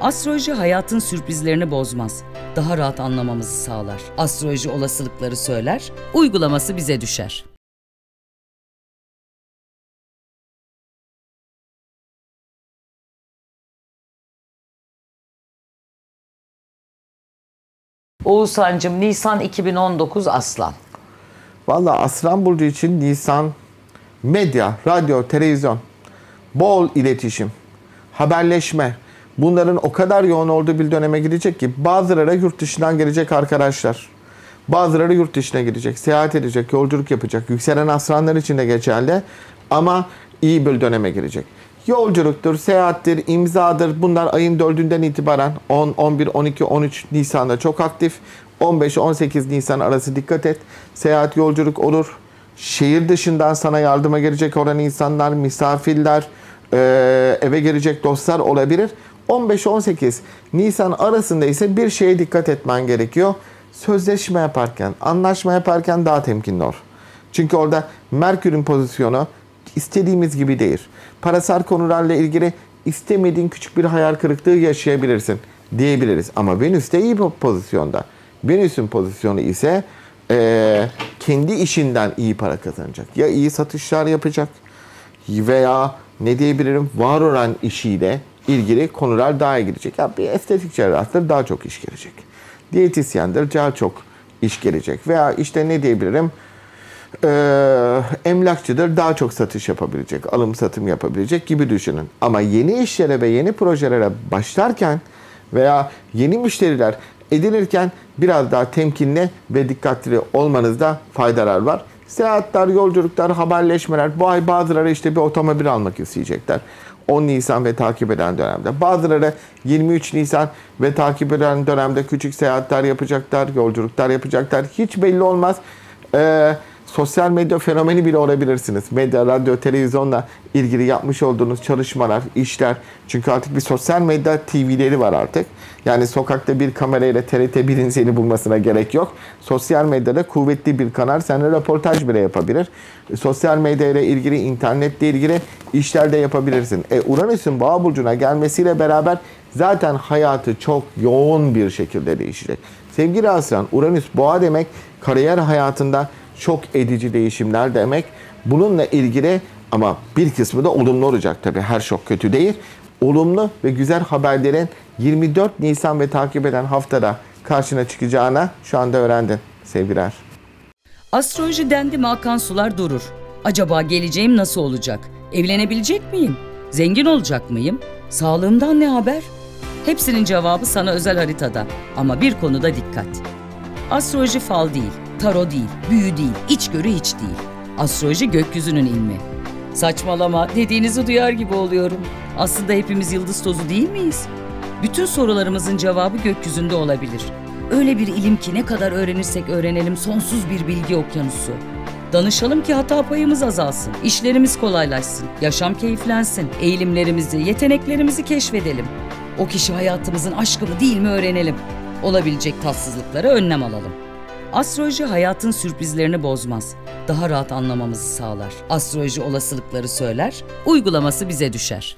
Astroloji hayatın sürprizlerini bozmaz. Daha rahat anlamamızı sağlar. Astroloji olasılıkları söyler, uygulaması bize düşer. Oğuzhan'cığım Nisan 2019 Aslan. Valla Aslan Burcu için Nisan medya, radyo, televizyon, bol iletişim, haberleşme bunların o kadar yoğun olduğu bir döneme gidecek ki bazıları yurt dışından gelecek arkadaşlar. Bazıları yurt dışına gidecek, seyahat edecek, yolculuk yapacak. Yükselen aslanlar için de geçerli ama iyi bir döneme girecek. Yolculuktur, seyahattir, imzadır. Bunlar ayın 4'ünden itibaren 10, 11, 12, 13 Nisan'da çok aktif. 15-18 Nisan arası dikkat et. Seyahat yolculuk olur. Şehir dışından sana yardıma gelecek olan insanlar, misafirler, eve gelecek dostlar olabilir. 15-18 Nisan arasında ise bir şeye dikkat etmen gerekiyor. Sözleşme yaparken, anlaşma yaparken daha temkinli ol. Çünkü orada Merkür'ün pozisyonu istediğimiz gibi değil. Parasal konularla ilgili istemediğin küçük bir hayal kırıklığı yaşayabilirsin diyebiliriz. Ama Venüs de iyi bir pozisyonda. Venüs'ün pozisyonu ise e, kendi işinden iyi para kazanacak. Ya iyi satışlar yapacak veya ne diyebilirim var olan işiyle ilgili konular daha iyi gidecek. Ya bir estetik cerrahtır daha çok iş gelecek. Diyetisyendir daha çok iş gelecek. Veya işte ne diyebilirim e, emlakçıdır daha çok satış yapabilecek, alım satım yapabilecek gibi düşünün. Ama yeni işlere ve yeni projelere başlarken veya yeni müşteriler edinirken biraz daha temkinli ve dikkatli olmanızda faydalar var. Seyahatler, yolculuklar, haberleşmeler. Bu ay bazıları işte bir otomobil almak isteyecekler. 10 Nisan ve takip eden dönemde. Bazıları 23 Nisan ve takip eden dönemde küçük seyahatler yapacaklar, yolculuklar yapacaklar. Hiç belli olmaz. Ee, sosyal medya fenomeni bile olabilirsiniz. Medya, radyo, televizyonla ilgili yapmış olduğunuz çalışmalar, işler. Çünkü artık bir sosyal medya TV'leri var artık. Yani sokakta bir kamerayla TRT 1'in seni bulmasına gerek yok. Sosyal medyada kuvvetli bir kanal seninle röportaj bile yapabilir. Sosyal medya ile ilgili, internetle ilgili işler de yapabilirsin. E, Uranüs'ün boğa burcuna gelmesiyle beraber zaten hayatı çok yoğun bir şekilde değişecek. Sevgili Aslan, Uranüs boğa demek kariyer hayatında çok edici değişimler demek. Bununla ilgili ama bir kısmı da olumlu olacak tabii. Her çok kötü değil. Olumlu ve güzel haberlerin 24 Nisan ve takip eden haftada karşına çıkacağına şu anda öğrendin sevgiler. Astroloji dendi mi akan sular durur. Acaba geleceğim nasıl olacak? Evlenebilecek miyim? Zengin olacak mıyım? Sağlığımdan ne haber? Hepsinin cevabı sana özel haritada. Ama bir konuda dikkat. Astroloji fal değil, taro değil, büyü değil, içgörü hiç değil. Astroloji gökyüzünün ilmi. Saçmalama dediğinizi duyar gibi oluyorum. Aslında hepimiz yıldız tozu değil miyiz? Bütün sorularımızın cevabı gökyüzünde olabilir. Öyle bir ilim ki ne kadar öğrenirsek öğrenelim sonsuz bir bilgi okyanusu. Danışalım ki hata payımız azalsın, işlerimiz kolaylaşsın, yaşam keyiflensin, eğilimlerimizi, yeteneklerimizi keşfedelim. O kişi hayatımızın aşkı mı değil mi öğrenelim. Olabilecek tatsızlıklara önlem alalım. Astroloji hayatın sürprizlerini bozmaz. Daha rahat anlamamızı sağlar. Astroloji olasılıkları söyler, uygulaması bize düşer.